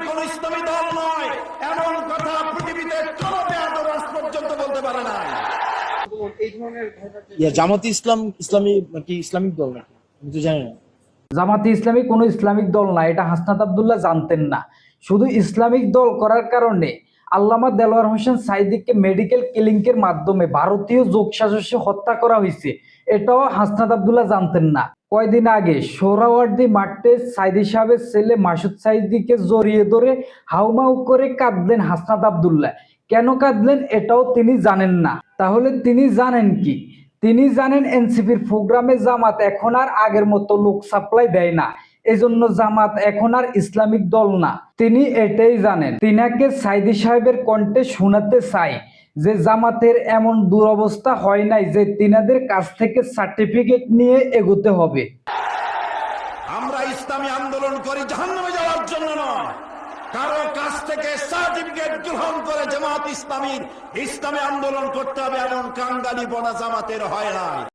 কোন ইসলামী দল নয় এমন কথা পৃথিবীতে কোন বেয়াদব আজ পর্যন্ত বলতে পারে না জামাতি ইসলাম ইসলামী কি ইসলামিক দল নাকি? আমি তো জানি না। জামাতি ইসলামী কোনো ইসলামিক দল না এটা হাসনাত আবদুল্লাহ জানতেন না। শুধু ইসলামিক দল করার কারণে আল্লামা দেলোয়ার হোসেন সাইদিককে মেডিকেল কিলিংকের মাধ্যমে ভারতীয় যোগসাজস্যে হত্যা করা হয়েছে। এটাও হাসনাত আবদুল্লাহ জানতেন না। কয়দিন আগে সোহরাওয়ার্দী মাঠে সাইদি সাহেবের ছেলে মাসুদ সাইদিকে জড়িয়ে ধরে হাউমাউ করে কাঁদলেন হাসনাত আবদুল্লাহ। কেন কাঁদলেন এটাও তিনি জানেন না। তাহলে তিনি জানেন কি? তিনি জানেন এনসিপির প্রোগ্রামে জামাত এখন আর আগের মতো লোক সাপ্লাই দেয় না। এজন্য জামাত এখন আর ইসলামিক দল না। তিনি এটাই জানেন। তিনাকে সাইদি সাহেবের কণ্ঠে শোনাতে চাই যে জামাতের এমন দুরবস্থা হয় নাই যে তিনাদের কাছ থেকে সার্টিফিকেট নিয়ে এগোতে হবে। আমরা ইসলামী আন্দোলন করি জাহান্নামে যাওয়ার জন্য নয়। কারও কাছ থেকে সার্টিফিকেট গ্রহণ করে জামাত ইসলামীর ইসলামী আন্দোলন করতে হবে এমন কাঙ্গালি বনা জামাতের হয় না